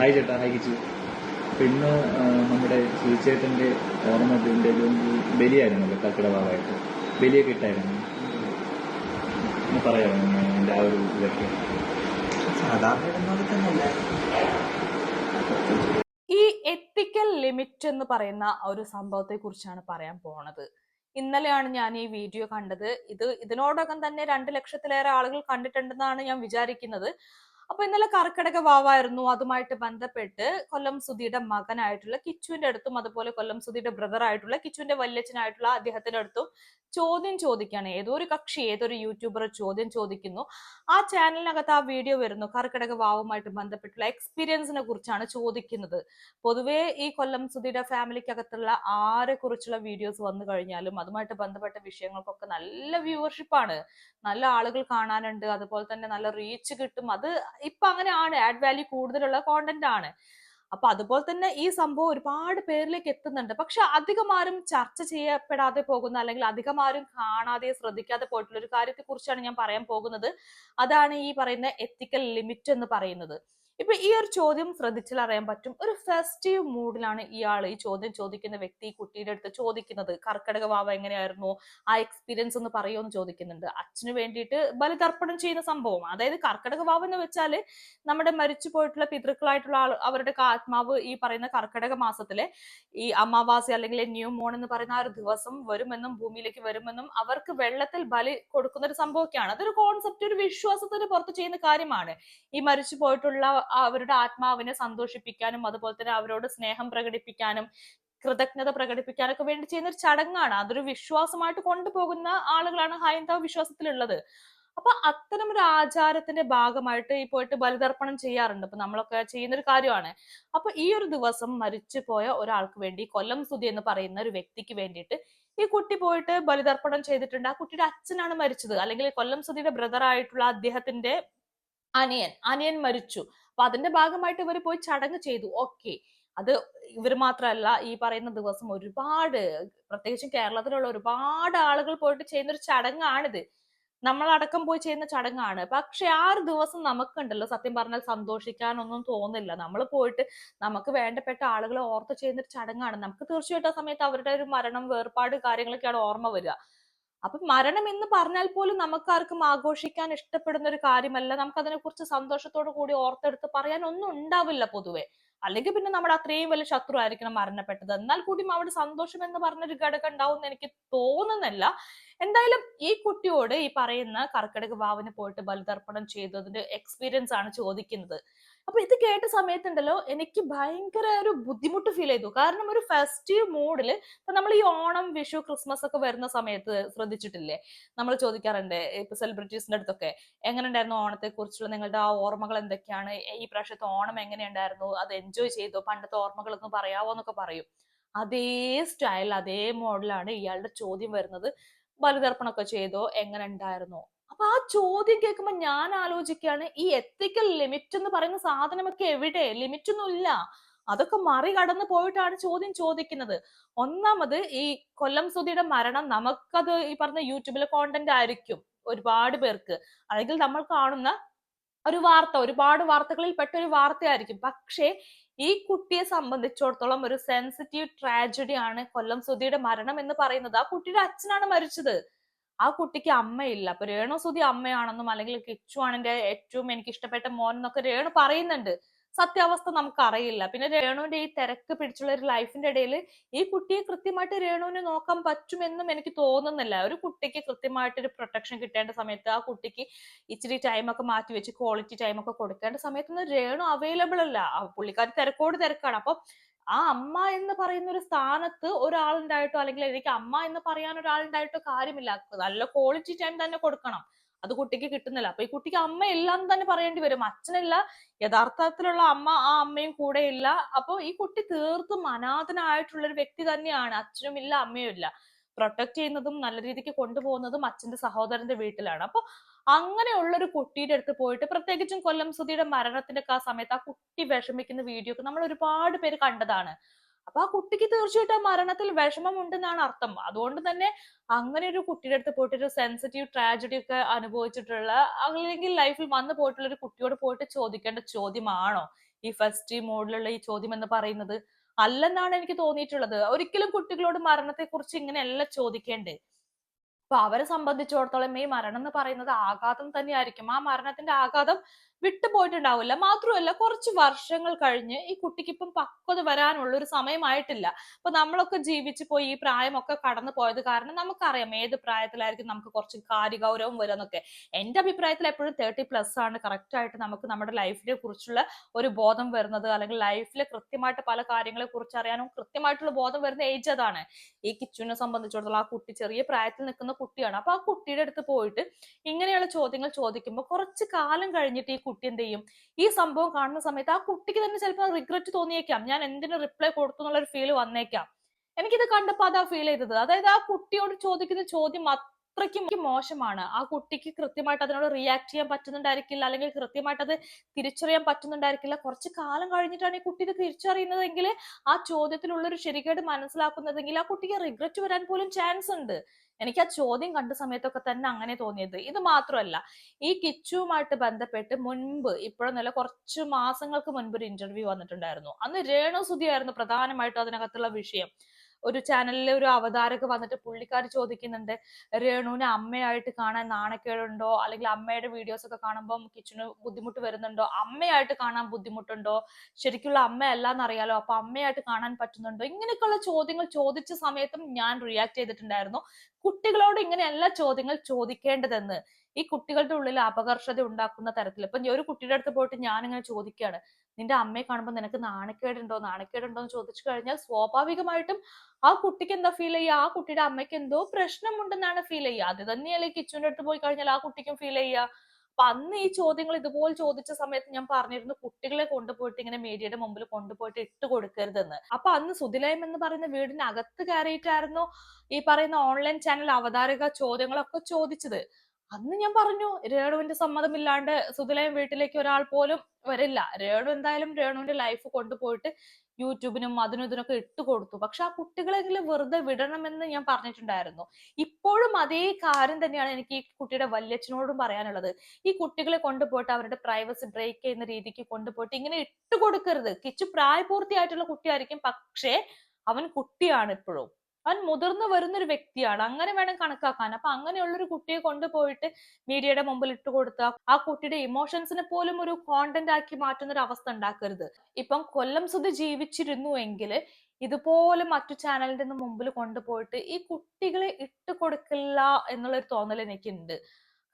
Hi ചേട്ടാ hi Kichu. പിന്നെ ഇന്ന് നമ്മുടെ സുചേട്ടന്റെ ഓർമ്മത്തിന്റെ ഒരു ബലിയായിരുന്നല്ലോ കർക്കിടവാവായിട്ട് ബലിയൊക്കെ ഇട്ടായിരുന്നു? ഒന്ന് പറയാമോ ഒന്ന് ആ ഒരു ഇതൊക്കെ? ഈ എത്തിക്കൽ ലിമിറ്റ് എന്ന് പറയുന്ന ഒരു സംഭവത്തെ കുറിച്ചാണ് പറയാൻ പോണത്. ഇന്നലെയാണ് ഞാൻ ഈ വീഡിയോ കണ്ടത്. ഇത് ഇതിനോടകം തന്നെ രണ്ട് ലക്ഷത്തിലേറെ ആളുകൾ കണ്ടിട്ടുണ്ടെന്നാണ് ഞാൻ വിചാരിക്കുന്നത്. അപ്പൊ ഇന്നലെ കർക്കിടക വാവായിരുന്നു. അതുമായിട്ട് ബന്ധപ്പെട്ട് കൊല്ലം സുധിയുടെ മകനായിട്ടുള്ള കിച്ചുവിന്റെ അടുത്തും അതുപോലെ കൊല്ലം സുധിയുടെ ബ്രദർ ആയിട്ടുള്ള കിച്ചുവിന്റെ വല്യച്ഛനായിട്ടുള്ള അദ്ദേഹത്തിന്റെ അടുത്തും ചോദ്യം ചോദിക്കുകയാണ്. ഏതോ ഒരു കക്ഷി ഏതൊരു യൂട്യൂബർ ചോദ്യം ചോദിക്കുന്നു. ആ ചാനലിനകത്ത് ആ വീഡിയോ വരുന്നു. കർക്കിടക വാവുമായിട്ട് ബന്ധപ്പെട്ടുള്ള എക്സ്പീരിയൻസിനെ കുറിച്ചാണ് ചോദിക്കുന്നത്. പൊതുവേ ഈ കൊല്ലം സുധിയുടെ ഫാമിലിക്കകത്തുള്ള ആരെ കുറിച്ചുള്ള വീഡിയോസ് വന്നു കഴിഞ്ഞാലും അതുമായിട്ട് ബന്ധപ്പെട്ട വിഷയങ്ങൾക്കൊക്കെ നല്ല വ്യൂവർഷിപ്പാണ് നല്ല ആളുകൾ കാണാനുണ്ട്. അതുപോലെ തന്നെ നല്ല റീച്ച് കിട്ടും. അത് ഇപ്പൊ അങ്ങനെയാണ് ആഡ് വാല്യൂ കൂടുതലുള്ള കോണ്ടന്റ് ആണ്. അപ്പൊ അതുപോലെ തന്നെ ഈ സംഭവം ഒരുപാട് പേരിലേക്ക് എത്തുന്നുണ്ട്. പക്ഷെ അധികം ആരും ചർച്ച ചെയ്യപ്പെടാതെ പോകുന്ന അല്ലെങ്കിൽ അധികം ആരും കാണാതെ ശ്രദ്ധിക്കാതെ പോയിട്ടുള്ള ഒരു കാര്യത്തെ കുറിച്ചാണ് ഞാൻ പറയാൻ പോകുന്നത്. അതാണ് ഈ പറയുന്ന എത്തിക്കൽ ലിമിറ്റ് എന്ന് പറയുന്നത്. ഇപ്പൊ ഈ ഒരു ചോദ്യം ശ്രദ്ധിച്ചാൽ അറിയാൻ പറ്റും. ഒരു ഫെസ്റ്റീവ് മൂഡിലാണ് ഇയാൾ ഈ ചോദ്യം ചോദിക്കുന്ന വ്യക്തി കുട്ടിയുടെ അടുത്ത് ചോദിക്കുന്നത്. കർക്കിടക വാവ എങ്ങനെയായിരുന്നു? ആ എക്സ്പീരിയൻസ് ഒന്ന് പറയുമെന്ന് ചോദിക്കുന്നുണ്ട്. അച്ഛന് വേണ്ടിയിട്ട് ബലിതർപ്പണം ചെയ്യുന്ന സംഭവം. അതായത് കർക്കിടക വാവ് എന്ന് വെച്ചാൽ നമ്മുടെ മരിച്ചു പോയിട്ടുള്ള പിതൃക്കളായിട്ടുള്ള ആൾ അവരുടെ ആത്മാവ് ഈ പറയുന്ന കർക്കിടക മാസത്തിലെ ഈ അമാവാസി അല്ലെങ്കിൽ ന്യൂ മോൺ എന്ന് പറയുന്ന ആ ഒരു ദിവസം വരുമെന്നും ഭൂമിയിലേക്ക് വരുമെന്നും അവർക്ക് വെള്ളത്തിൽ ബലി കൊടുക്കുന്ന ഒരു സംഭവമൊക്കെയാണ്. അതൊരു കോൺസെപ്റ്റ് ഒരു വിശ്വാസത്തിന് പുറത്ത് ചെയ്യുന്ന കാര്യമാണ്. ഈ മരിച്ചു പോയിട്ടുള്ള അവരുടെ ആത്മാവിനെ സന്തോഷിപ്പിക്കാനും അതുപോലെ തന്നെ അവരോട് സ്നേഹം പ്രകടിപ്പിക്കാനും കൃതജ്ഞത പ്രകടിപ്പിക്കാനൊക്കെ വേണ്ടി ചെയ്യുന്ന ഒരു ചടങ്ങാണ്. അതൊരു വിശ്വാസമായിട്ട് കൊണ്ടുപോകുന്ന ആളുകളാണ് ഹൈന്ദവ വിശ്വാസത്തിലുള്ളത്. അപ്പൊ അത്തരം ഒരു ആചാരത്തിന്റെ ഭാഗമായിട്ട് ഈ പോയിട്ട് ബലിതർപ്പണം ചെയ്യാറുണ്ട്. അപ്പൊ നമ്മളൊക്കെ ചെയ്യുന്ന ഒരു കാര്യമാണ്. അപ്പൊ ഈ ഒരു ദിവസം മരിച്ചു പോയ ഒരാൾക്ക് വേണ്ടി കൊല്ലം സുതി എന്ന് പറയുന്ന ഒരു വ്യക്തിക്ക് വേണ്ടിയിട്ട് ഈ കുട്ടി പോയിട്ട് ബലിതർപ്പണം ചെയ്തിട്ടുണ്ട്. ആ കുട്ടിയുടെ അച്ഛനാണ് മരിച്ചത്. അല്ലെങ്കിൽ കൊല്ലം സുതിയുടെ ബ്രദർ ആയിട്ടുള്ള അദ്ദേഹത്തിന്റെ അനിയൻ അനിയൻ മരിച്ചു. അപ്പൊ അതിന്റെ ഭാഗമായിട്ട് ഇവർ പോയി ചടങ്ങ് ചെയ്തു. ഓക്കെ. അത് ഇവർ മാത്രമല്ല ഈ പറയുന്ന ദിവസം ഒരുപാട് പ്രത്യേകിച്ചും കേരളത്തിലുള്ള ഒരുപാട് ആളുകൾ പോയിട്ട് ചെയ്യുന്ന ഒരു ചടങ്ങാണിത്. നമ്മളടക്കം പോയി ചെയ്യുന്ന ചടങ്ങാണ്. പക്ഷെ ആ ഒരു ദിവസം നമുക്കുണ്ടല്ലോ സത്യം പറഞ്ഞാൽ സന്തോഷിക്കാനൊന്നും തോന്നില്ല. നമ്മൾ പോയിട്ട് നമുക്ക് വേണ്ടപ്പെട്ട ആളുകളെ ഓർത്ത് ചെയ്യുന്ന ഒരു ചടങ്ങാണ്. നമുക്ക് തീർച്ചയായിട്ടും ആ സമയത്ത് അവരുടെ ഒരു മരണം വേർപാട് കാര്യങ്ങളൊക്കെയാണ് ഓർമ്മ വരിക. അപ്പൊ മരണം എന്ന് പറഞ്ഞാൽ പോലും നമുക്കാർക്കും ആഘോഷിക്കാൻ ഇഷ്ടപ്പെടുന്ന ഒരു കാര്യമല്ല. നമുക്ക് അതിനെ കുറിച്ച് സന്തോഷത്തോടു കൂടി ഓർത്തെടുത്ത് പറയാൻ ഒന്നും ഉണ്ടാവില്ല പൊതുവെ. അല്ലെങ്കിൽ പിന്നെ നമ്മുടെ അത്രയും വലിയ ശത്രു ആയിരിക്കണം മരണപ്പെട്ടത്. എന്നാൽ കൂടിയും അവിടെ സന്തോഷം എന്ന് പറഞ്ഞൊരു ഘടകം ഉണ്ടാവും എനിക്ക് തോന്നുന്നില്ല. എന്തായാലും ഈ കുട്ടിയോട് ഈ പറയുന്ന കർക്കിടക വാവിന് പോയിട്ട് ബലിതർപ്പണം ചെയ്തതിന്റെ എക്സ്പീരിയൻസ് ആണ് ചോദിക്കുന്നത്. അപ്പൊ ഇത് കേട്ട സമയത്തുണ്ടല്ലോ എനിക്ക് ഭയങ്കര ഒരു ബുദ്ധിമുട്ട് ഫീൽ ചെയ്തു. കാരണം ഒരു ഫെസ്റ്റീവ് മൂഡിൽ ഇപ്പൊ നമ്മൾ ഈ ഓണം വിഷു ക്രിസ്മസ് ഒക്കെ വരുന്ന സമയത്ത് ശ്രദ്ധിച്ചിട്ടില്ലേ? നമ്മൾ ചോദിക്കാറുണ്ട് ഇപ്പൊ സെലിബ്രിറ്റീസിന്റെ അടുത്തൊക്കെ എങ്ങനെ ഉണ്ടായിരുന്നു ഓണത്തെ കുറിച്ചുള്ള നിങ്ങളുടെ ആ ഓർമ്മകൾ എന്തൊക്കെയാണ്? ഈ പ്രാവശ്യത്തെ ഓണം എങ്ങനെയുണ്ടായിരുന്നു? അത് എൻജോയ് ചെയ്തോ? പണ്ടത്തെ ഓർമ്മകളൊന്നും പറയാവോ? എന്നൊക്കെ പറയും. അതേ സ്റ്റൈൽ അതേ മോഡലാണ് ഇയാളുടെ ചോദ്യം വരുന്നത്. ബലിതർപ്പണമൊക്കെ ചെയ്തോ? എങ്ങനെ ഉണ്ടായിരുന്നു അപ്പൊ ആ ചോദ്യം കേൾക്കുമ്പോൾ ഞാൻ ആലോചിക്കുകയാണ് ഈ എത്തിക്കൽ ലിമിറ്റ് എന്ന് പറയുന്ന സാധനമൊക്കെ എവിടെ? ലിമിറ്റ് ഒന്നുമില്ല അതൊക്കെ മറികടന്ന് പോയിട്ടാണ് ചോദ്യം ചോദിക്കുന്നത്. ഒന്നാമത് ഈ കൊല്ലം സുധിയുടെ മരണം നമുക്കത് ഈ പറഞ്ഞ യൂട്യൂബിലെ കോണ്ടന്റ് ആയിരിക്കും ഒരുപാട് പേർക്ക്. അല്ലെങ്കിൽ നമ്മൾ കാണുന്ന ഒരു വാർത്ത ഒരുപാട് വാർത്തകളിൽ പെട്ട ഒരു വാർത്തയായിരിക്കും. പക്ഷേ ഈ കുട്ടിയെ സംബന്ധിച്ചിടത്തോളം ഒരു സെൻസിറ്റീവ് ട്രാജഡി ആണ് കൊല്ലം സുധിയുടെ മരണം എന്ന് പറയുന്നത്. ആ കുട്ടിയുടെ അച്ഛനാണ് മരിച്ചത്. ആ കുട്ടിക്ക് അമ്മയില്ല. അപ്പൊ രേണു സുധി അമ്മയാണെന്നും അല്ലെങ്കിൽ കിച്ചു ആണ് എന്റെ ഏറ്റവും എനിക്ക് ഇഷ്ടപ്പെട്ട മോൻ എന്നൊക്കെ രേണു പറയുന്നുണ്ട്. സത്യാവസ്ഥ നമുക്ക് അറിയില്ല പിന്നെ രേണുവിന്റെ ഈ തിരക്ക് പിടിച്ചുള്ള ഒരു ലൈഫിന്റെ ഇടയിൽ ഈ കുട്ടിയെ കൃത്യമായിട്ട് രേണുവിനെ നോക്കാൻ പറ്റുമെന്നും എനിക്ക് തോന്നുന്നില്ല. ഒരു കുട്ടിക്ക് കൃത്യമായിട്ട് ഒരു പ്രൊട്ടക്ഷൻ കിട്ടേണ്ട സമയത്ത് ആ കുട്ടിക്ക് ഇച്ചിരി ടൈമൊക്കെ മാറ്റി വെച്ച് ക്വാളിറ്റി ടൈമൊക്കെ കൊടുക്കേണ്ട സമയത്തൊന്നും രേണു അവൈലബിൾ അല്ല. ആ പുള്ളിക്കാരി തിരക്കോട് തിരക്കാണ്. അപ്പൊ ആ അമ്മ എന്ന് പറയുന്ന ഒരു സ്ഥാനത്ത് ഒരാളുണ്ടായിട്ടോ അല്ലെങ്കിൽ എനിക്ക് അമ്മ എന്ന് പറയാൻ ഒരാളുണ്ടായിട്ടോ കാര്യമില്ല. നല്ല ക്വാളിറ്റി ടൈം തന്നെ കൊടുക്കണം. അത് കുട്ടിക്ക് കിട്ടുന്നില്ല. അപ്പൊ ഈ കുട്ടിക്ക് അമ്മ എന്ന് തന്നെ പറയേണ്ടി വരും. അച്ഛനില്ല യഥാർത്ഥത്തിലുള്ള അമ്മ ആ അമ്മയും കൂടെ ഇല്ല. അപ്പൊ ഈ കുട്ടി തീർത്തും അനാഥനായിട്ടുള്ള ഒരു വ്യക്തി തന്നെയാണ്. അച്ഛനും ഇല്ല അമ്മയും ഇല്ല. പ്രൊട്ടക്ട് ചെയ്യുന്നതും നല്ല രീതിക്ക് കൊണ്ടുപോകുന്നതും അച്ഛന്റെ സഹോദരന്റെ വീട്ടിലാണ്. അപ്പൊ അങ്ങനെയുള്ള ഒരു കുട്ടിയുടെ അടുത്ത് പോയിട്ട് പ്രത്യേകിച്ചും കൊല്ലം സുധിയുടെ മരണത്തിന്റെ ആ സമയത്ത് ആ കുട്ടി വിഷമിക്കുന്ന വീഡിയോ ഒക്കെ നമ്മൾ ഒരുപാട് പേര് കണ്ടതാണ്. അപ്പൊ ആ കുട്ടിക്ക് തീർച്ചയായിട്ടും ആ മരണത്തിൽ വിഷമം ഉണ്ടെന്നാണ് അർത്ഥം. അതുകൊണ്ട് തന്നെ അങ്ങനെ ഒരു കുട്ടിയുടെ അടുത്ത് പോയിട്ട് ഒരു സെൻസിറ്റീവ് ട്രാജഡി ഒക്കെ അനുഭവിച്ചിട്ടുള്ള അല്ലെങ്കിൽ ലൈഫിൽ വന്നു പോയിട്ടുള്ള ഒരു കുട്ടിയോട് പോയിട്ട് ചോദിക്കേണ്ട ചോദ്യമാണോ? ഈ ഫസ്റ്റ് മോഡിലുള്ള ഈ ചോദ്യം എന്ന് പറയുന്നത്. അല്ലെന്നാണ് എനിക്ക് തോന്നിയിട്ടുള്ളത്. ഒരിക്കലും കുട്ടികളോട് മരണത്തെ കുറിച്ച് ഇങ്ങനെയല്ല ചോദിക്കേണ്ടത്. അപ്പൊ അവരെ സംബന്ധിച്ചിടത്തോളം ഈ മരണം എന്ന് പറയുന്നത് ആഘാതം തന്നെയായിരിക്കും. ആ മരണത്തിന്റെ ആഘാതം വിട്ടുപോയിട്ടുണ്ടാവില്ല. മാത്രമല്ല കുറച്ച് വർഷങ്ങൾ കഴിഞ്ഞ് ഈ കുട്ടിക്ക് ഇപ്പം പക്വത വരാനുള്ള ഒരു സമയമായിട്ടില്ല. അപ്പൊ നമ്മളൊക്കെ ജീവിച്ചു പോയി ഈ പ്രായമൊക്കെ കടന്നു പോയത് കാരണം നമുക്കറിയാം ഏത് പ്രായത്തിലായിരിക്കും നമുക്ക് കുറച്ച് കാര്യഗൗരവം വരുന്നൊക്കെ എന്റെ അഭിപ്രായത്തിൽ എപ്പോഴും തേർട്ടി പ്ലസ് ആണ് കറക്റ്റ് ആയിട്ട് നമുക്ക് നമ്മുടെ ലൈഫിനെ കുറിച്ചുള്ള ഒരു ബോധം വരുന്നത് അല്ലെങ്കിൽ ലൈഫിലെ കൃത്യമായിട്ട് പല കാര്യങ്ങളെ കുറിച്ച് അറിയാനും കൃത്യമായിട്ടുള്ള ബോധം വരുന്ന ഏജ് അതാണ്. ഈ കിച്ചുവിനെ സംബന്ധിച്ചിടത്തോളം ആ കുട്ടി ചെറിയ പ്രായത്തിൽ നിൽക്കുന്ന കുട്ടിയാണ്. അപ്പൊ ആ കുട്ടിയുടെ അടുത്ത് പോയിട്ട് ഇങ്ങനെയുള്ള ചോദ്യങ്ങൾ ചോദിക്കുമ്പോൾ കുറച്ച് കാലം കഴിഞ്ഞിട്ട് ഈ കുട്ടി എന്ത് ചെയ്യും? ഈ സംഭവം കാണുന്ന സമയത്ത് ആ കുട്ടിക്ക് തന്നെ ചിലപ്പോൾ റിഗ്രറ്റ് തോന്നിയേക്കാം. ഞാൻ എന്തിനു റിപ്ലൈ കൊടുത്തു എന്നുള്ള ഫീൽ വന്നേക്കാം. എനിക്കിത് കണ്ടപ്പോൾ അതാ ഫീൽ ചെയ്തത്. അതായത് ആ കുട്ടിയോട് ചോദിക്കുന്ന ചോദ്യം അത്രയ്ക്കും മോശമാണ്. ആ കുട്ടിക്ക് കൃത്യമായിട്ട് അതിനോട് റിയാക്ട് ചെയ്യാൻ പറ്റുന്നുണ്ടായിരിക്കില്ല അല്ലെങ്കിൽ കൃത്യമായിട്ട് അത് തിരിച്ചറിയാൻ പറ്റുന്നുണ്ടായിരിക്കില്ല. കുറച്ച് കാലം കഴിഞ്ഞിട്ടാണ് ഈ കുട്ടി ഇത് തിരിച്ചറിയുന്നതെങ്കിൽ ആ ചോദ്യത്തിലുള്ള ഒരു ശരിക്കേട് മനസ്സിലാക്കുന്നതെങ്കിൽ ആ കുട്ടിക്ക് റിഗ്രറ്റ് വരാൻ പോലും ചാൻസ് ഉണ്ട്. എനിക്ക് ആ ചോദ്യം കണ്ട സമയത്തൊക്കെ തന്നെ അങ്ങനെ തോന്നിയത്. ഇത് മാത്രമല്ല ഈ കിച്ചുവുമായിട്ട് ബന്ധപ്പെട്ട് മുൻപ് ഇപ്പോഴെന്നല്ല കുറച്ച് മാസങ്ങൾക്ക് മുൻപ് ഒരു ഇന്റർവ്യൂ വന്നിട്ടുണ്ടായിരുന്നു. അന്ന് രേണു സുധിയായിരുന്നു പ്രധാനമായിട്ടും അതിനകത്തുള്ള വിഷയം. ഒരു ചാനലിലെ ഒരു അവതാരക വന്നിട്ട് പുള്ളിക്കാർ ചോദിക്കുന്നുണ്ട് രേണുവിനെ അമ്മയായിട്ട് കാണാൻ നാണക്കേടുണ്ടോ? അല്ലെങ്കിൽ അമ്മയുടെ വീഡിയോസ് ഒക്കെ കാണുമ്പോൾ കിച്ചന് ബുദ്ധിമുട്ട് വരുന്നുണ്ടോ? അമ്മയായിട്ട് കാണാൻ ബുദ്ധിമുട്ടുണ്ടോ? ശരിക്കുള്ള അമ്മയല്ല എന്നറിയാലോ അപ്പൊ അമ്മയായിട്ട് കാണാൻ പറ്റുന്നുണ്ടോ? ഇങ്ങനെയൊക്കെയുള്ള ചോദ്യങ്ങൾ ചോദിച്ച സമയത്തും ഞാൻ റിയാക്ട് ചെയ്തിട്ടുണ്ടായിരുന്നു. കുട്ടികളോട് ഇങ്ങനെയല്ല ചോദ്യങ്ങൾ ചോദിക്കേണ്ടതെന്ന്. ഈ കുട്ടികളുടെ ഉള്ളിൽ അപകർഷത ഉണ്ടാക്കുന്ന തരത്തിൽ. ഇപ്പൊ ഒരു കുട്ടിയുടെ അടുത്ത് പോയിട്ട് ഞാൻ ഇങ്ങനെ ചോദിക്കുകയാണ് നിന്റെ അമ്മയെ കാണുമ്പോൾ നിനക്ക് നാണക്കേടുണ്ടോ? നാണക്കേടുണ്ടോ? എന്ന് ചോദിച്ചു കഴിഞ്ഞാൽ സ്വാഭാവികമായിട്ടും ആ കുട്ടിക്ക് എന്താ ഫീൽ ചെയ്യുക? ആ കുട്ടിയുടെ അമ്മയ്ക്ക് എന്തോ പ്രശ്നമുണ്ടെന്നാണ് ഫീൽ ചെയ്യുക. അത് തന്നെയല്ലേ കിച്ചുവിന്റെ അടുത്ത് പോയി കഴിഞ്ഞാൽ ആ കുട്ടിക്കും ഫീൽ ചെയ്യുക. അപ്പൊ അന്ന് ഈ ചോദ്യങ്ങൾ ഇതുപോലെ ചോദിച്ച സമയത്ത് ഞാൻ പറഞ്ഞിരുന്നു കുട്ടികളെ കൊണ്ടുപോയിട്ട് ഇങ്ങനെ മീഡിയയുടെ മുമ്പിൽ കൊണ്ടുപോയിട്ട് ഇട്ട് കൊടുക്കരുതെന്ന്. അപ്പൊ അന്ന് സുതിലയം എന്ന് പറയുന്ന വീടിന് അകത്ത് കയറിയിട്ടായിരുന്നു ഈ പറയുന്ന ഓൺലൈൻ ചാനൽ അവതാരക ചോദ്യങ്ങളൊക്കെ ചോദിച്ചത്. അന്ന് ഞാൻ പറഞ്ഞു രേണുവിന്റെ സമ്മതമില്ലാണ്ട് സുതിലയം വീട്ടിലേക്ക് ഒരാൾ പോലും വരില്ല. രേണു എന്തായാലും രേണുവിന്റെ ലൈഫ് കൊണ്ടുപോയിട്ട് യൂട്യൂബിനും അതിനും ഇതിനൊക്കെ ഇട്ട് കൊടുത്തു. പക്ഷെ ആ കുട്ടികളെങ്കിലും വെറുതെ വിടണമെന്ന് ഞാൻ പറഞ്ഞിട്ടുണ്ടായിരുന്നു. ഇപ്പോഴും അതേ കാര്യം തന്നെയാണ് എനിക്ക് ഈ കുട്ടിയുടെ വല്യച്ഛനോടും പറയാനുള്ളത്. ഈ കുട്ടികളെ കൊണ്ടുപോയിട്ട് അവരുടെ പ്രൈവസി ബ്രേക്ക് ചെയ്യുന്ന രീതിക്ക് കൊണ്ടുപോയിട്ട് ഇങ്ങനെ ഇട്ട് കൊടുക്കരുത്. കിച്ചു പ്രായപൂർത്തിയായിട്ടുള്ള കുട്ടിയായിരിക്കും പക്ഷേ അവൻ കുട്ടിയാണ് ഇപ്പോഴും. അവൻ മുതിർന്നു വരുന്ന ഒരു വ്യക്തിയാണ്. അങ്ങനെ വേണം കണക്കാക്കാൻ. അപ്പൊ അങ്ങനെയുള്ള ഒരു കുട്ടിയെ കൊണ്ടുപോയിട്ട് മീഡിയയുടെ മുമ്പിൽ ഇട്ട് കൊടുത്ത ആ കുട്ടിയുടെ ഇമോഷൻസിനെ പോലും ഒരു കോണ്ടന്റ് ആക്കി മാറ്റുന്ന ഒരു അവസ്ഥ ഉണ്ടാക്കരുത്. ഇപ്പം കൊല്ലം സുധി ജീവിച്ചിരുന്നു എങ്കിൽ ഇതുപോലെ മറ്റു ചാനലിന്റെ മുമ്പിൽ കൊണ്ടുപോയിട്ട് ഈ കുട്ടികളെ ഇട്ട് കൊടുക്കില്ല എന്നുള്ളൊരു തോന്നൽ എനിക്കുണ്ട്.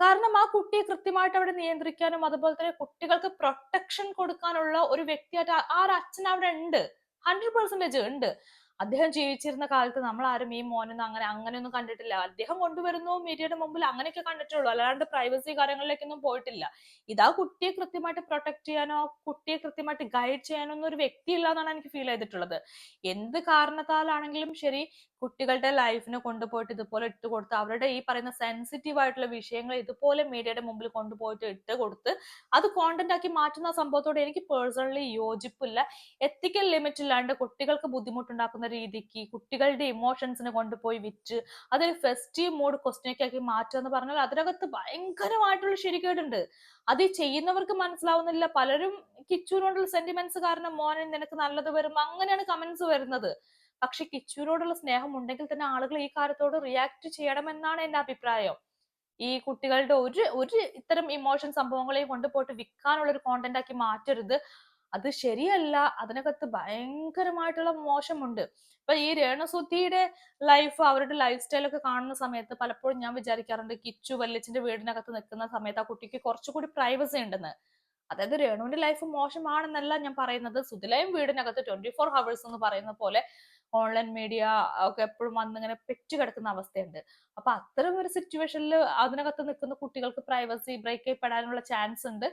കാരണം ആ കുട്ടിയെ കൃത്യമായിട്ട് അവിടെ നിയന്ത്രിക്കാനും അതുപോലെ തന്നെ കുട്ടികൾക്ക് പ്രൊട്ടക്ഷൻ കൊടുക്കാനുള്ള ഒരു വ്യക്തിയായിട്ട് ആ ഒരു അച്ഛൻ അവിടെ ഉണ്ട്. ഹൺഡ്രഡ് പെർസെന്റേജ് ഉണ്ട്. അദ്ദേഹം ജീവിച്ചിരുന്ന കാലത്ത് നമ്മൾ ആരും ഈ മോനൊന്നും അങ്ങനെ അങ്ങനെയൊന്നും കണ്ടിട്ടില്ല. അദ്ദേഹം കൊണ്ടുവരുന്നു മീഡിയയുടെ മുമ്പിൽ അങ്ങനെയൊക്കെ കണ്ടിട്ടുള്ളൂ. അല്ലാണ്ട് പ്രൈവസി കാര്യങ്ങളിലേക്കൊന്നും പോയിട്ടില്ല. ഇതാ കുട്ടിയെ കൃത്യമായിട്ട് പ്രൊട്ടക്ട് ചെയ്യാനോ കുട്ടിയെ കൃത്യമായിട്ട് ഗൈഡ് ചെയ്യാനോ ഒന്നും ഒരു വ്യക്തി ഇല്ല എന്നാണ് എനിക്ക് ഫീൽ ചെയ്തിട്ടുള്ളത്. എന്ത് കാരണത്താലാണെങ്കിലും ശരി കുട്ടികളുടെ ലൈഫിനെ കൊണ്ടുപോയിട്ട് ഇതുപോലെ ഇട്ട് കൊടുത്ത് അവരുടെ ഈ പറയുന്ന സെൻസിറ്റീവ് ആയിട്ടുള്ള വിഷയങ്ങൾ ഇതുപോലെ മീഡിയയുടെ മുമ്പിൽ കൊണ്ടുപോയിട്ട് ഇട്ട് കൊടുത്ത് അത് കോണ്ടന്റ് ആക്കി മാറ്റുന്ന സംഭവത്തോട് എനിക്ക് പേഴ്സണലി യോജിപ്പില്ല. എത്തിക്കൽ ലിമിറ്റ് ഇല്ലാണ്ട് കുട്ടികൾക്ക് ബുദ്ധിമുട്ടുണ്ടാക്കുന്ന രീതിക്ക് കുട്ടികളുടെ ഇമോഷൻസിനെ കൊണ്ടുപോയി വിറ്റ് അതൊരു ഫെസ്റ്റീവ് മൂഡ് ക്വസ്റ്റ്യൻ ആക്കി മാറ്റുക എന്ന് പറഞ്ഞാൽ അതിനകത്ത് ഭയങ്കരമായിട്ടുള്ള ശരിക്കേടുണ്ട് അത് ചെയ്യുന്നവർക്ക് മനസ്സിലാവുന്നില്ല. പലരും കിച്ചുവിനോടുള്ള സെന്റിമെന്റ്സ് കാരണം മോനെ നിനക്ക് നല്ലത് വരും. അങ്ങനെയാണ് കമന്റ്സ് വരുന്നത്. പക്ഷെ കിച്ചുവിനോടുള്ള സ്നേഹം ഉണ്ടെങ്കിൽ തന്നെ ആളുകൾ ഈ കാര്യത്തോട് റിയാക്ട് ചെയ്യണമെന്നാണ് എന്റെ അഭിപ്രായം. ഈ കുട്ടികളുടെ ഒരു ഒരു ഇത്തരം ഇമോഷൻ സംഭവങ്ങളെയും കൊണ്ടുപോയിട്ട് വിൽക്കാനുള്ള ഒരു കോണ്ടന്റ് ആക്കി മാറ്റരുത്. അത് ശരിയല്ല. അതിനകത്ത് ഭയങ്കരമായിട്ടുള്ള മോശമുണ്ട്. ഇപ്പൊ ഈ രേണസുദ്ധിയുടെ ലൈഫ് അവരുടെ ലൈഫ് സ്റ്റൈലൊക്കെ കാണുന്ന സമയത്ത് പലപ്പോഴും ഞാൻ വിചാരിക്കാറുണ്ട് കിച്ചു വല്ലച്ചിന്റെ വീടിനകത്ത് നിൽക്കുന്ന സമയത്ത് ആ കുട്ടിക്ക് കുറച്ചുകൂടി പ്രൈവസി ഉണ്ടെന്ന്. അതായത് രേണുവിന്റെ ലൈഫ് മോശമാണെന്നല്ല ഞാൻ പറയുന്നത്. സുതിലയും വീടിനകത്ത് ട്വന്റി ഫോർ ഹവേഴ്സ് എന്ന് പറയുന്ന പോലെ ഓൺലൈൻ മീഡിയ ഒക്കെ എപ്പോഴും വന്നിങ്ങനെ പെറ്റു കിടക്കുന്ന അവസ്ഥയുണ്ട്. അപ്പൊ അത്തരം ഒരു സിറ്റുവേഷനിൽ അതിനകത്ത് നിൽക്കുന്ന കുട്ടികൾക്ക് പ്രൈവസി ബ്രേക്ക് ചെയ്യപ്പെടാനുള്ള ചാൻസ് ഉണ്ട്.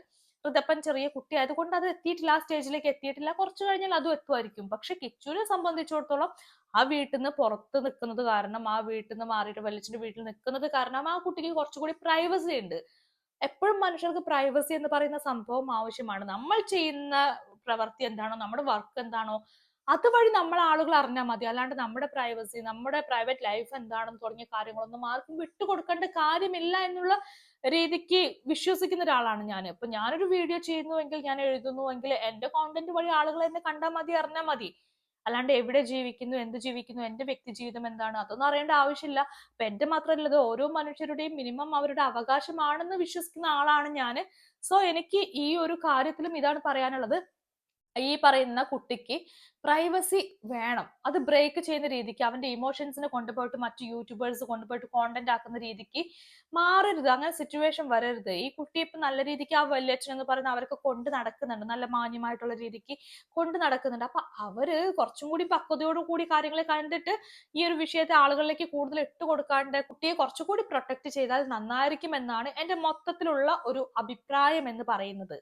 ഋതപ്പൻ ചെറിയ കുട്ടി ആയതുകൊണ്ട് അത് എത്തിയിട്ടില്ല ആ സ്റ്റേജിലേക്ക് എത്തിയിട്ടില്ല. കുറച്ചു കഴിഞ്ഞാൽ അതും എത്തുമായിരിക്കും. പക്ഷെ കിച്ചുവിനെ സംബന്ധിച്ചിടത്തോളം ആ വീട്ടിൽ നിന്ന് പുറത്ത് നിൽക്കുന്നത് കാരണം ആ വീട്ടിൽ നിന്ന് മാറിയിട്ട് വലിച്ചിന്റെ വീട്ടിൽ നിൽക്കുന്നത് കാരണം ആ കുട്ടിക്ക് കുറച്ചുകൂടി പ്രൈവസി ഉണ്ട്. എപ്പോഴും മനുഷ്യർക്ക് പ്രൈവസി എന്ന് പറയുന്ന സംഭവം ആവശ്യമാണ്. നമ്മൾ ചെയ്യുന്ന പ്രവൃത്തി എന്താണോ നമ്മുടെ വർക്ക് എന്താണോ അതുവഴി നമ്മൾ ആളുകൾ അറിഞ്ഞാൽ മതി. അല്ലാണ്ട് നമ്മുടെ പ്രൈവസി നമ്മുടെ പ്രൈവറ്റ് ലൈഫ് എന്താണെന്ന് തുടങ്ങിയ കാര്യങ്ങളൊന്നും ആർക്കും വിട്ടുകൊടുക്കേണ്ട കാര്യമില്ല എന്നുള്ള രീതിക്ക് വിശ്വസിക്കുന്ന ഒരാളാണ് ഞാൻ ഇപ്പൊ ഞാനൊരു വീഡിയോ ചെയ്യുന്നുവെങ്കിൽ ഞാൻ എഴുതുന്നുവെങ്കിൽ എന്റെ കോണ്ടന്റ് വഴി ആളുകൾ എന്നെ കണ്ടാൽ മതി അറിഞ്ഞാൽ മതി. അല്ലാണ്ട് എവിടെ ജീവിക്കുന്നു എന്ത് ജീവിക്കുന്നു എന്റെ വ്യക്തി ജീവിതം എന്താണ് അതൊന്നും അറിയേണ്ട ആവശ്യമില്ല. അപ്പൊ എന്റെ മാത്രമല്ല ഇത് ഓരോ മനുഷ്യരുടെയും മിനിമം അവരുടെ അവകാശമാണെന്ന് വിശ്വസിക്കുന്ന ആളാണ് ഞാൻ സോ എനിക്ക് ഈ ഒരു കാര്യത്തിലും ഇതാണ് പറയാനുള്ളത്. ഈ പറയുന്ന കുട്ടിക്ക് പ്രൈവസി വേണം. അത് ബ്രേക്ക് ചെയ്യുന്ന രീതിക്ക് അവന്റെ ഇമോഷൻസിനെ കൊണ്ടുപോയിട്ട് മറ്റു യൂട്യൂബേഴ്സ് കൊണ്ടുപോയിട്ട് കോണ്ടന്റ് ആക്കുന്ന രീതിക്ക് മാറരുത്. അങ്ങനെ സിറ്റുവേഷൻ വരരുത്. ഈ കുട്ടി ഇപ്പൊ നല്ല രീതിക്ക് ആ വല്യച്ഛൻ എന്ന് പറയുന്ന അവരൊക്കെ കൊണ്ട് നടക്കുന്നുണ്ട്. നല്ല മാന്യമായിട്ടുള്ള രീതിക്ക് കൊണ്ടു നടക്കുന്നുണ്ട്. അപ്പൊ അവർ കുറച്ചും കൂടി പക്വതയോടു കൂടി കാര്യങ്ങളെ കണ്ടിട്ട് ഈ ഒരു വിഷയത്തെ ആളുകളിലേക്ക് കൂടുതൽ ഇട്ട് കൊടുക്കാണ്ട് കുട്ടിയെ കുറച്ചുകൂടി പ്രൊട്ടക്ട് ചെയ്താൽ നന്നായിരിക്കും എന്നാണ് എന്റെ മൊത്തത്തിലുള്ള ഒരു അഭിപ്രായം എന്ന് പറയുന്നത്.